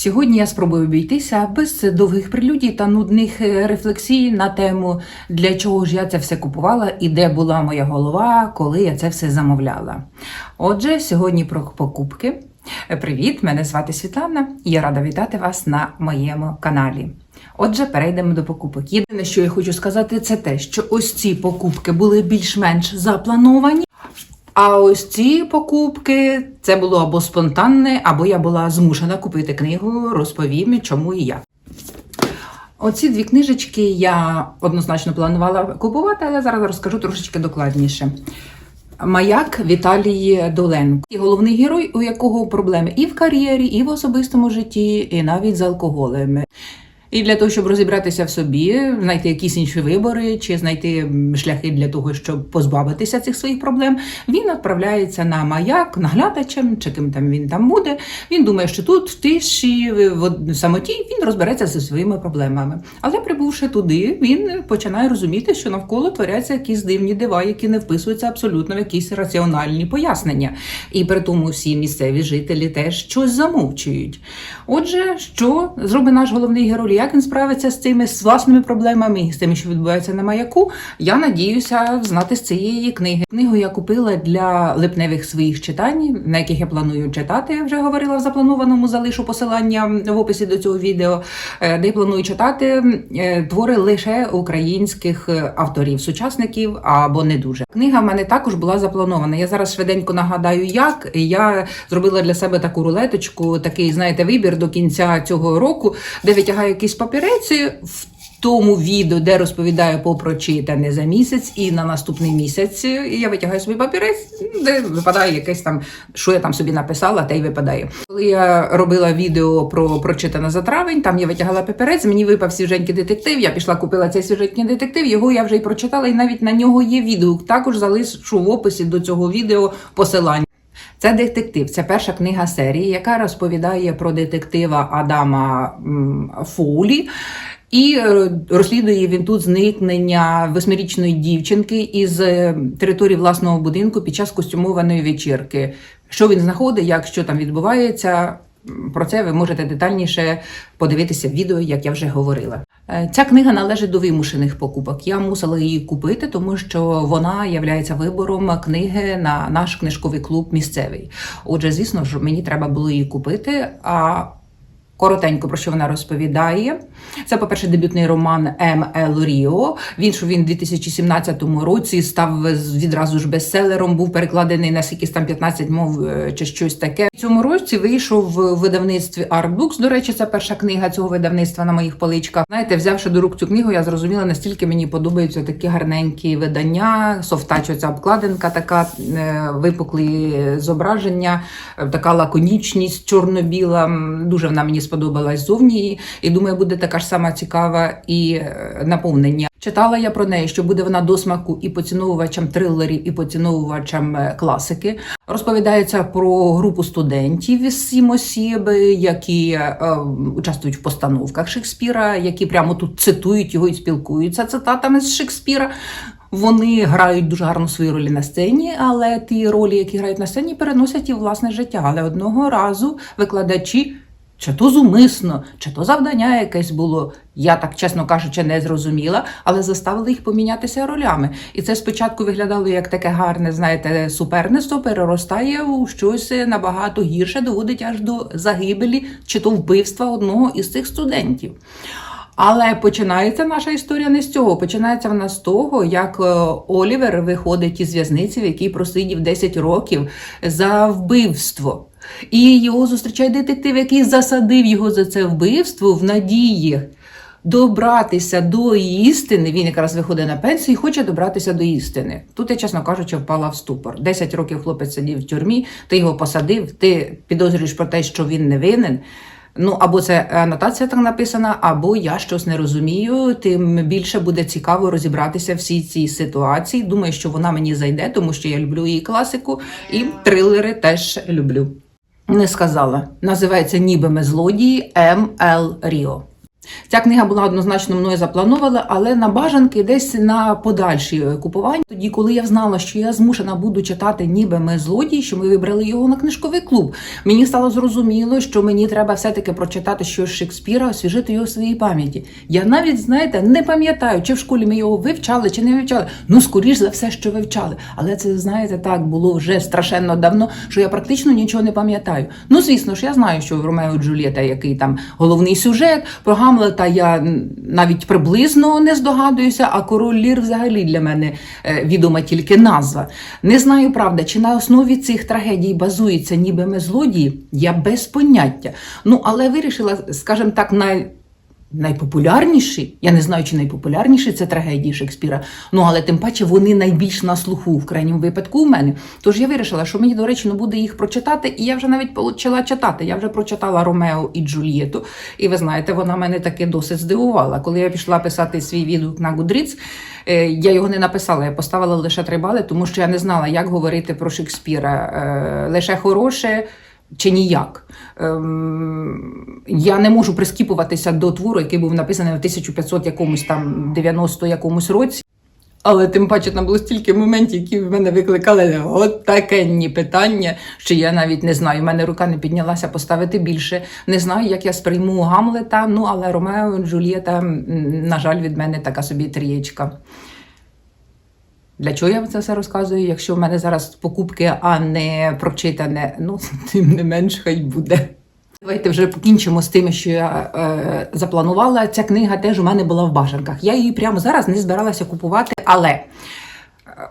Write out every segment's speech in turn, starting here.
Сьогодні я спробую обійтися без довгих прелюдій та нудних е, рефлексій на тему, для чого ж я це все купувала і де була моя голова, коли я це все замовляла. Отже, сьогодні про покупки. Е, Привіт, мене звати Світлана, і я рада вітати вас на моєму каналі. Отже, перейдемо до покупок. Єдине, що я хочу сказати, це те, що ось ці покупки були більш-менш заплановані. А ось ці покупки це було або спонтанне, або я була змушена купити книгу, розповім, чому і як. Оці дві книжечки я однозначно планувала купувати, але зараз розкажу трошечки докладніше. Маяк Віталії Доленко. І головний герой, у якого проблеми і в кар'єрі, і в особистому житті, і навіть з алкоголем. І для того, щоб розібратися в собі, знайти якісь інші вибори чи знайти шляхи для того, щоб позбавитися цих своїх проблем, він відправляється на маяк наглядачем, чи ким там він там буде. Він думає, що тут в тиші, в самоті він розбереться зі своїми проблемами. Але прибувши туди, він починає розуміти, що навколо творяться якісь дивні дива, які не вписуються абсолютно в якісь раціональні пояснення. І при тому всі місцеві жителі теж щось замовчують. Отже, що зробить наш головний герой? Як він справиться з цими з власними проблемами з тим, що відбувається на маяку? Я надіюся знати з цієї книги. Книгу я купила для липневих своїх читань, на яких я планую читати. Я вже говорила в запланованому залишу посилання в описі до цього відео, е, де я планую читати е, твори лише українських е, авторів, сучасників або не дуже. Книга в мене також була запланована. Я зараз швиденько нагадаю, як я зробила для себе таку рулеточку, такий, знаєте, вибір до кінця цього року, де витягаю якісь папіреці в. Тому відео, де розповідаю по прочитане за місяць, і на наступний місяць я витягаю собі папірець, де випадає якесь там, що я там собі написала, те й випадає. Коли я робила відео про прочитане за травень, там я витягала папірець, мені випав свіженький детектив. Я пішла купила цей свіженький детектив. Його я вже й прочитала, і навіть на нього є відео. Також залишу в описі до цього відео посилання. Це детектив, це перша книга серії, яка розповідає про детектива Адама Фоулі. І е, розслідує він тут зникнення восьмирічної дівчинки із е, території власного будинку під час костюмованої вечірки. Що він знаходить, як що там відбувається. Про це ви можете детальніше подивитися в відео, як я вже говорила. Е, Ця книга належить до вимушених покупок. Я мусила її купити, тому що вона є вибором книги на наш книжковий клуб місцевий. Отже, звісно ж, мені треба було її купити. А Коротенько про що вона розповідає. Це, по-перше, дебютний роман М. Ел Ріо. Він що він у 2017 році став відразу ж бестселером, був перекладений на скільки там 15 мов е, чи щось таке. В цьому році вийшов в видавництві Artbooks. До речі, це перша книга цього видавництва на моїх поличках. Знаєте, взявши до рук цю книгу, я зрозуміла, настільки мені подобаються такі гарненькі видання. Софтач, оця обкладинка, така е, випуклі зображення, е, така лаконічність чорно-біла. Дуже вона мені сподобалась зовні. І думаю, буде така ж сама цікава і е, наповнення. Читала я про неї, що буде вона до смаку і поціновувачам трилерів, і поціновувачам е, класики. Розповідається про групу студентів із сім осіб, які е, е, участвують в постановках Шекспіра, які прямо тут цитують його і спілкуються цитатами з Шекспіра. Вони грають дуже гарно свої ролі на сцені, але ті ролі, які грають на сцені, переносять і власне життя. Але одного разу викладачі. Чи то зумисно, чи то завдання якесь було, я так чесно кажучи, не зрозуміла, але заставили їх помінятися ролями. І це спочатку виглядало як таке гарне, знаєте, суперництво, переростає у щось набагато гірше, доводить аж до загибелі чи то вбивства одного із цих студентів. Але починається наша історія не з цього. Починається вона з того, як е, Олівер виходить із в'язниці, в якій просидів 10 років за вбивство. І його зустрічає детектив, який засадив його за це вбивство в надії добратися до істини. Він якраз виходить на пенсію і хоче добратися до істини. Тут я, чесно кажучи, впала в ступор. 10 років хлопець сидів в тюрмі, ти його посадив, ти підозрюєш про те, що він не винен. Ну, або це анотація так написана, або я щось не розумію. Тим більше буде цікаво розібратися всій цій ситуації. Думаю, що вона мені зайде, тому що я люблю її класику, і трилери теж люблю. Не сказала. Називається Ніби ми злодії М. Ріо. Ця книга була однозначно мною запланована, але на бажанки десь на подальші купування. Тоді, коли я знала, що я змушена буду читати ніби ми злодії, що ми вибрали його на книжковий клуб. Мені стало зрозуміло, що мені треба все-таки прочитати щось Шекспіра, освіжити його в своїй пам'яті. Я навіть, знаєте, не пам'ятаю, чи в школі ми його вивчали, чи не вивчали. Ну, скоріш за все, що вивчали. Але це, знаєте, так було вже страшенно давно, що я практично нічого не пам'ятаю. Ну, звісно ж, я знаю, що в Ромео і Джульєта, який там головний сюжет, про Гамлета я навіть приблизно не здогадуюся, а король Лір взагалі для мене е, відома тільки назва. Не знаю, правда, чи на основі цих трагедій базується ніби ми злодії, я без поняття. Ну, але вирішила, скажімо так, на Найпопулярніші, я не знаю, чи найпопулярніші це трагедії Шекспіра. Ну але тим паче вони найбільш на слуху в крайньому випадку у мене. Тож я вирішила, що мені доречно буде їх прочитати, і я вже навіть почала читати. Я вже прочитала Ромео і Джульєту, і ви знаєте, вона мене таки досить здивувала. Коли я пішла писати свій відгук на Goodreads, е, я його не написала, я поставила лише три бали, тому що я не знала, як говорити про Шекспіра. Е, Лише хороше чи ніяк. Ем, я не можу прискіпуватися до твору, який був написаний в 1500 якомусь там 90 якомусь році. Але тим паче там було стільки моментів, які в мене викликали от такенні питання, що я навіть не знаю. У мене рука не піднялася поставити більше. Не знаю, як я сприйму Гамлета. Ну але Ромео м, на жаль, від мене така собі трієчка. Для чого я це все розказую? Якщо в мене зараз покупки, а не прочитане, ну тим не менш хай буде. Давайте вже покінчимо з тим, що я е, запланувала. Ця книга теж у мене була в бажанках. Я її прямо зараз не збиралася купувати, але е,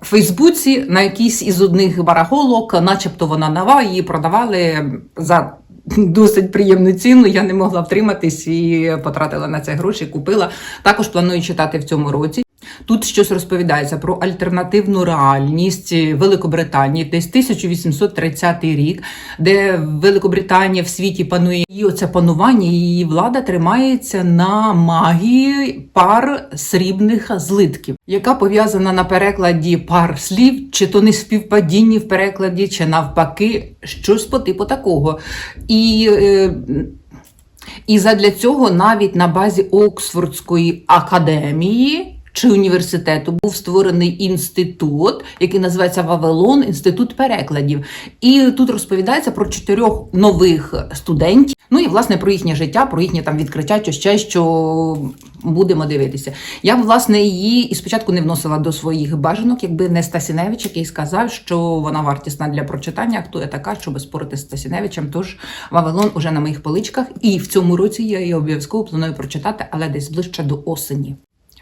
в Фейсбуці на якійсь із одних барахолок, начебто вона нова, її продавали за досить приємну ціну. Я не могла втриматись і потратила на це гроші. Купила. Також планую читати в цьому році. Тут щось розповідається про альтернативну реальність Великобританії, десь 1830 рік, де Великобританія в світі панує і оце панування, її влада тримається на магії пар срібних злитків, яка пов'язана на перекладі пар слів, чи то не співпадінні в перекладі, чи навпаки, щось по типу такого. І е, і задля цього навіть на базі Оксфордської академії чи університету був створений інститут, який називається Вавилон, інститут перекладів. І тут розповідається про чотирьох нових студентів. Ну і власне про їхнє життя, про їхнє там відкриття, чи ще що будемо дивитися. Я власне її і спочатку не вносила до своїх бажанок, якби не Стасіневич, який сказав, що вона вартісна для прочитання. Хто я така, щоб спорити з Стасіневичем? Тож Вавилон уже на моїх поличках, і в цьому році я її обов'язково планую прочитати, але десь ближче до осені.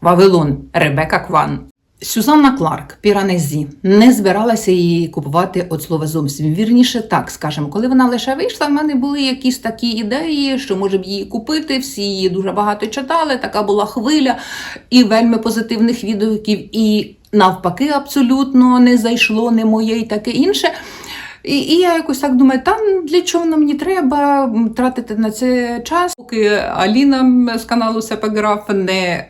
Вавилон Ребека Кван. Сюзанна Кларк Піранезі не збиралася її купувати від слова зовсім. Вірніше, так скажемо, коли вона лише вийшла, в мене були якісь такі ідеї, що може б її купити. Всі її дуже багато читали. Така була хвиля і вельми позитивних відгуків. І навпаки, абсолютно не зайшло не моє і таке інше. І, і я якось так думаю, там для чого нам мені треба тратити на це час, поки Аліна з каналу Сепеграф не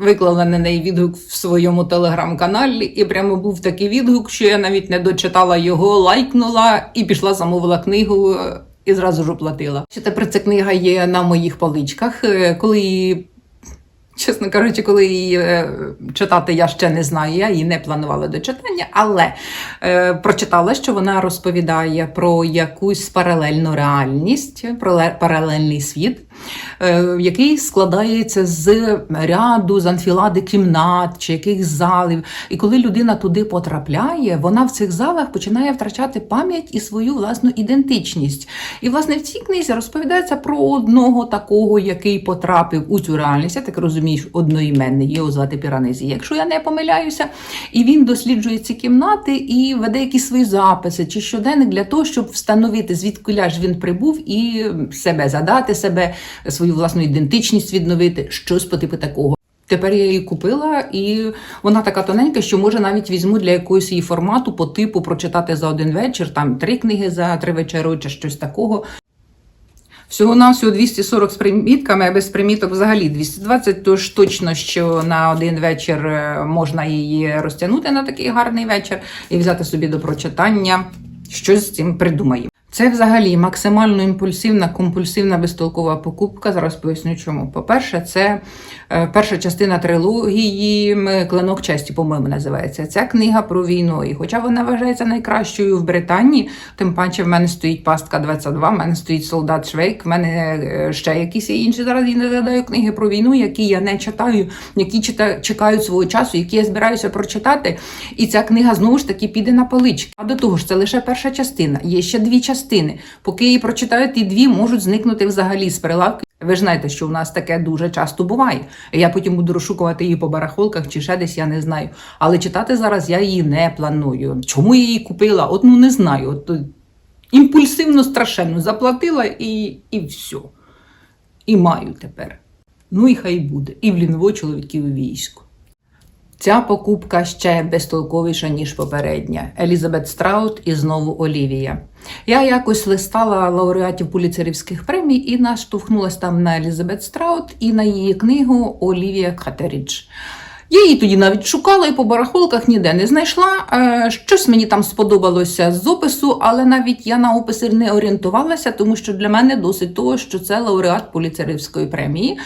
виклала на неї відгук в своєму телеграм-каналі, і прямо був такий відгук, що я навіть не дочитала його, лайкнула і пішла замовила книгу. е, І зразу ж оплатила. Що тепер ця книга є на моїх поличках. Е, Коли Чесно кажучи, коли її е, читати я ще не знаю, я її не планувала до читання, але е, прочитала, що вона розповідає про якусь паралельну реальність, про паралельний світ, е, який складається з ряду з анфілади кімнат чи якихось залів. І коли людина туди потрапляє, вона в цих залах починає втрачати пам'ять і свою власну ідентичність. І власне в цій книзі розповідається про одного такого, який потрапив у цю реальність. Я так розумію, що одноіменний, його звати Піранезі, якщо я не помиляюся. І він досліджує ці кімнати і веде якісь свої записи чи щоденник для того, щоб встановити, звідки ж він прибув, і себе задати себе, свою власну ідентичність відновити, щось по типу такого. Тепер я її купила, і вона така тоненька, що може навіть візьму для якогось її формату по типу прочитати за один вечір, там три книги за три вечори чи щось такого. Всього на всього 240 з примітками, а без приміток взагалі 220, тож точно, що на один вечір е, можна її розтягнути на такий гарний вечір і взяти собі до прочитання. Щось з цим придумаємо. Це взагалі максимально імпульсивна, компульсивна, безтолкова покупка. Зараз поясню чому. По-перше, це е, перша частина трилогії Клинок честі, по-моєму, називається. Ця книга про війну. І хоча вона вважається найкращою в Британії, тим паче в мене стоїть пастка 22, в мене стоїть солдат Швейк, в мене е, ще якісь інші зараз я не згадаю книги про війну, які я не читаю, які чекають свого часу, які я збираюся прочитати. І ця книга знову ж таки піде на полички. А до того ж, це лише перша частина. Є ще дві частини. Поки її прочитають, ті дві можуть зникнути взагалі з прилавки. Ви ж знаєте, що у нас таке дуже часто буває. Я потім буду розшукувати її по барахолках чи ще десь, я не знаю. Але читати зараз я її не планую. Чому я її купила? От ну не знаю. От, е, імпульсивно страшенно заплатила і, і все. І маю тепер. Ну і хай буде. І в лінво чоловіків війську. Ця покупка ще безтолковіша, ніж попередня. Елізабет Страут і знову Олівія. Я якось листала лауреатів пуліцерівських премій і наштовхнулася там на Елізабет Страут і на її книгу Олівія Катерідж. Я її тоді навіть шукала і по барахолках ніде не знайшла. Е, Щось мені там сподобалося з опису, але навіть я на описи не орієнтувалася, тому що для мене досить того, що це лауреат Пуліцерівської премії.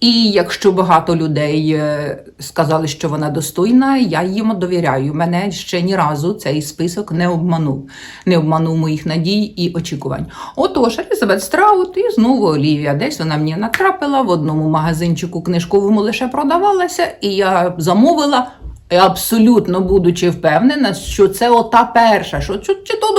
І якщо багато людей е, сказали, що вона достойна, я їм довіряю. Мене ще ні разу цей список не обманув, не обманув моїх надій і очікувань. Отож, Елізабет Страут і знову Олівія. Десь вона мені натрапила в одному магазинчику книжковому лише продавалася, і я замовила. Абсолютно будучи впевнена, що це ота перша, що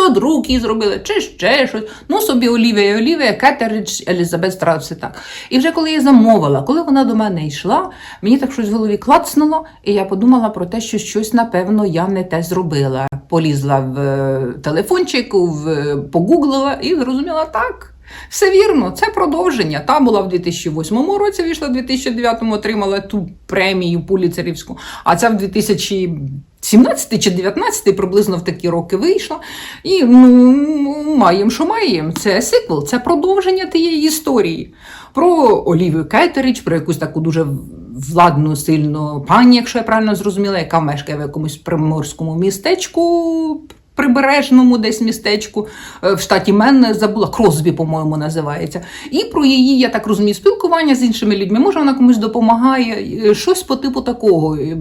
чи, чи то друк її зробили, чи ще щось. Ну собі Олівія, Олівія, Кетерич, Елізабет Страус все так. І вже коли я замовила, коли вона до мене йшла, мені так щось в голові клацнуло, і я подумала про те, що щось, напевно, я не те зробила. Полізла в е, телефончик, в, е, погуглила і зрозуміла так. Все вірно, це продовження. Та була в 2008 році, вийшла в 2009 отримала ту премію Пуліцерівську, а ця в 2017 чи 2019 приблизно в такі роки вийшла. І ну, маємо, що маємо. Це сиквел, це продовження тієї історії. Про Олівію Кетеріч, про якусь таку дуже владну, сильну пані, якщо я правильно зрозуміла, яка мешкає в якомусь приморському містечку прибережному десь містечку е, в штаті Мен забула Кросбі, по-моєму, називається. І про її, я так розумію, спілкування з іншими людьми. Може, вона комусь допомагає, е, щось по типу такого. Е,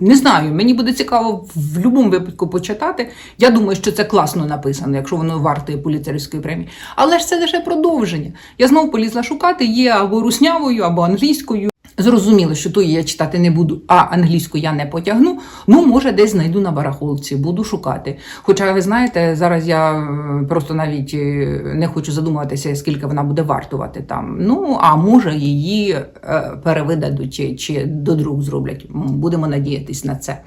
Не знаю, мені буде цікаво в будь-якому випадку почитати. Я думаю, що це класно написано, якщо воно вартує поліцейської премії. Але ж це лише продовження. Я знову полізла шукати, є або руснявою, або англійською. Зрозуміло, що тої я читати не буду, а англійську я не потягну. Ну, може, десь знайду на барахолці, буду шукати. Хоча, ви знаєте, зараз я е, просто навіть е, не хочу задумуватися, скільки вона буде вартувати там. Ну, а може, її е, перевидадуть чи, чи до друг зроблять. Будемо надіятись на це.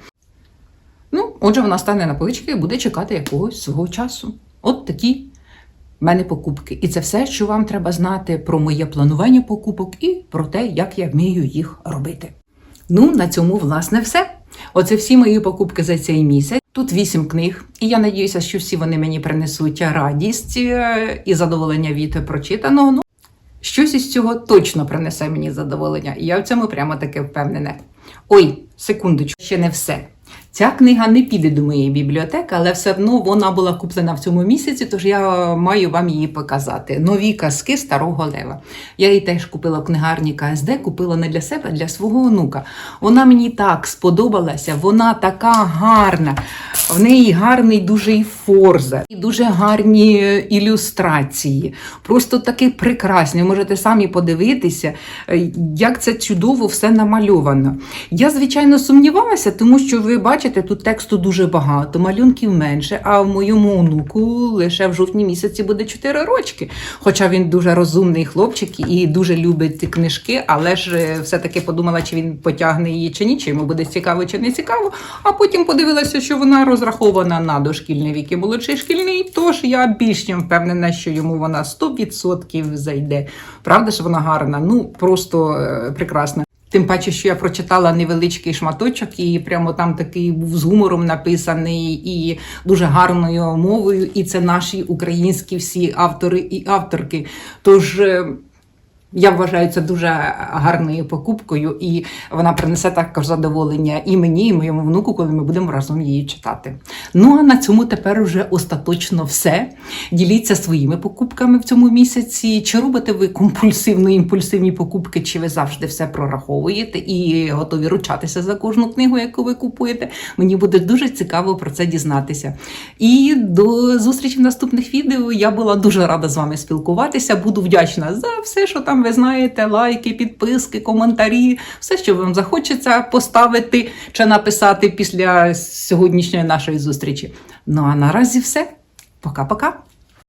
Ну, отже, вона стане на полички і буде чекати якогось свого часу. От такі мене покупки. І це все, що вам треба знати про моє планування покупок і про те, як я вмію їх робити. Ну, на цьому, власне, все. Оце всі мої покупки за цей місяць. Тут вісім книг, і я надіюся, що всі вони мені принесуть радість е, і задоволення від прочитаного. Ну, щось із цього точно принесе мені задоволення, і я в цьому прямо таки впевнена. Ой, секундочку, ще не все. Ця книга не піде до моєї бібліотеки, але все одно вона була куплена в цьому місяці, тож я маю вам її показати. Нові казки старого лева. Я її теж купила в книгарні КСД, купила не для себе, а для свого онука. Вона мені так сподобалася, вона така гарна. В неї гарний дуже і форза, і дуже гарні е, ілюстрації. Просто такі прекрасні. Ви можете самі подивитися, е, як це чудово все намальовано. Я, звичайно, сумнівалася, тому що ви бачите, тут тексту дуже багато, малюнків менше, а в моєму онуку лише в жовтні місяці буде 4 рочки. Хоча він дуже розумний хлопчик і дуже любить книжки, але ж е, все-таки подумала, чи він потягне її чи ні, чи йому буде цікаво чи не цікаво. А потім подивилася, що вона розрахована на дошкільний вік і молодший шкільний, тож я більш ніж впевнена, що йому вона 100% зайде. Правда ж вона гарна? Ну просто е, прекрасна. Тим паче, що я прочитала невеличкий шматочок, і прямо там такий був з гумором написаний і дуже гарною мовою. І це наші українські всі автори і авторки. Тож. Я вважаю це дуже гарною покупкою, і вона принесе також задоволення і мені, і моєму внуку, коли ми будемо разом її читати. Ну а на цьому тепер уже остаточно все. Діліться своїми покупками в цьому місяці. Чи робите ви компульсивно імпульсивні покупки, чи ви завжди все прораховуєте і готові ручатися за кожну книгу, яку ви купуєте? Мені буде дуже цікаво про це дізнатися. І до зустрічі в наступних відео. Я була дуже рада з вами спілкуватися. Буду вдячна за все, що там ви знаєте: лайки, підписки, коментарі, все, що вам захочеться поставити чи написати після сьогоднішньої нашої зустрічі. Ну а наразі все. Пока-пока.